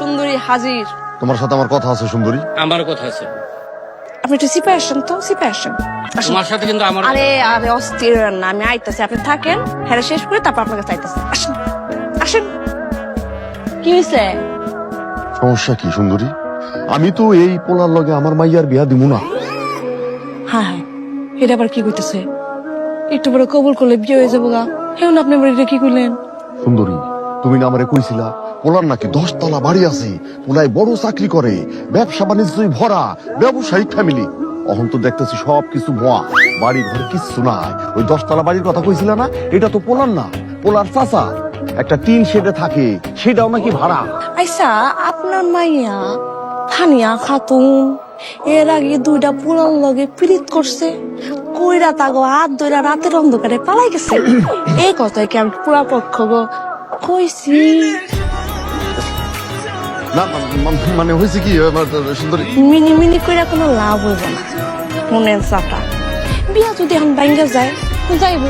সুন্দরী হাজির। তোমার সাথে আমার কথা আছে সুন্দরী। আমার কথা আছে। আপনি একটু সিপে আসেন তো সিপে আসেন। তোমার সাথে কিন্তু আমার আরে আরে অস্থির না আমি আইতাছি। আপনি থাকেন হ্যাঁ শেষ করে তারপর আপনার কাছে আইতাছি। আসেন আসেন। কি হয়েছে সমস্যা কি সুন্দরী? আমি তো এই পোলার লগে আমার মাইয়ার বিয়া দিব না। হ্যাঁ হ্যাঁ। এটা আবার কি কইতেছে? একটু বড় কবুল করলে বিয়ে হয়ে যাব গা। হেউন আপনি এটা কি করলেন? সুন্দরী তুমি না আমারে কইছিলা, পোলার নাকি দশতলা বাড়ি আছে পোলাই বড় চাকরি করে, ব্যবসা বাণিজ্যই ভরা ব্যবসায়িক ফ্যামিলি অহন তো দেখতেছি সব কিছু ভুয়া বাড়ি ঘর কিচ্ছু নাই। ওই দশতলা বাড়ির কথা কইছিলা না? এটা তো পোলার না, পোলার চাচা। একটা টিন শেডে থাকে, সেটাও নাকি ভাড়া। আইসা, আপনার মাইয়া ফানিয়া খাতুন, এর আগে দুইটা পুরান লগে পীড়িত করছে, কইরা তাগো হাত ধইরা রাতের অন্ধকারে পালাই গেছে। এই কথাই কি আমি পুরা পক্ষ গো? কইছি। না মানে হয়েছে কি সুন্দরী। মিনি মিনি কইরা কোনো লাভ হইব না। মনের চাপা। বিয়া যদি এখন বাইঙ্গা যায় যাইব।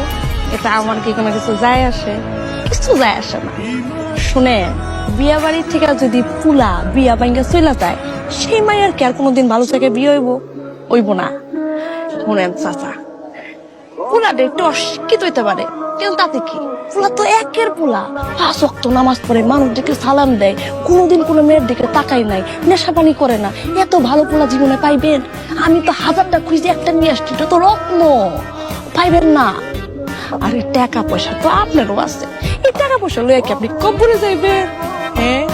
এটা আমার কি কোনো কিছু যায় আসে? কিছু যায় আসে না। শুনে বিয়া বাড়ি থেকে যদি পুলা বিয়া বাইঙ্গা চইলা যায় সেই মায়ের কি আর কোনোদিন ভালো থেকে বিয়ে হইব? হইব না। শুনেন চাচা পুলাটা একটু অশিক্ষিত হইতে পারে। কিন্তু তাতে কি পুলা তো একের পুলা। পাঁচ নামাজ পড়ে সালাম দেয়, কোনোদিন কোনো মেয়ের দিকে তাকাই নাই, নেশা পানি করে না। এত ভালো পোলা জীবনে পাইবেন? আমি তো হাজারটা একটা নিয়ে আসছি তো রত্ন। পাইবেন না। আর এই টাকা পয়সা তো আপনারও আছে। এই টাকা পয়সা লয়ে কি আপনি কবরে যাইবেন? হ্যাঁ?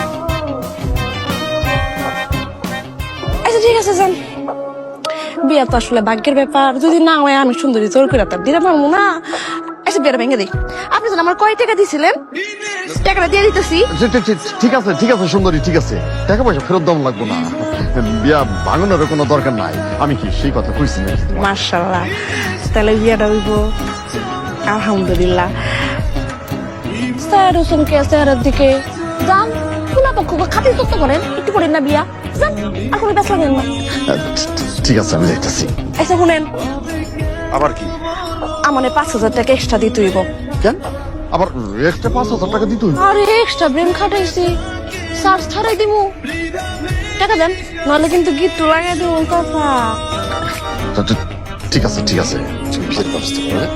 আচ্ছা ঠিক আছে, যান। বিয়া তো আসলে ভাগ্যের ব্যাপার। যদি না হয় আমি সুন্দরী জোর করে তার পারব না। আচ্ছা বিয়েটা ভেঙে দিই। আপনি জানেন আমার কয় টাকা দিয়েছিলেন টাকাটা দিয়ে দিতেছি। ঠিক- আছে ঠিক আছে সুন্দরী ঠিক আছে। টাকা পয়সা ফেরত দাম লাগবো না। বিয়া ভাঙনের কোনো দরকার নাই। আমি কি সেই কথা কইছি তোমার? মার্শাল্লাহ তাহলে বিয়াটা হইব। আলহামদুলিল্লাহ। স্যার হোসেনকে স্যারের দিকে। যান কোনা পক্ষ খাতির তত্ত্ব করেন। একটু করেন না বিয়া। যান আর কোনো ব্যস্ত নেন না। ঠিক- ঠিক আছে আমি যাইতেছি। আচ্ছা শুনেন। আবার কি? আমার পাঁচ হাজার টাকা এক্সট্রা দিতে হইব। কেন? আবার এক্সট্রা পাঁচ হাজার টাকা হইব? আরে এক্সট্রা ব্রেন খাটাইছি। চার্জ ছাড়াই দিমু। টাকা দেন নাহলে কিন্তু গিট্টু লাগাই দিব কথা। ঠিক আছে ঠিক আছে। বিয়ের ব্যবস্থা করে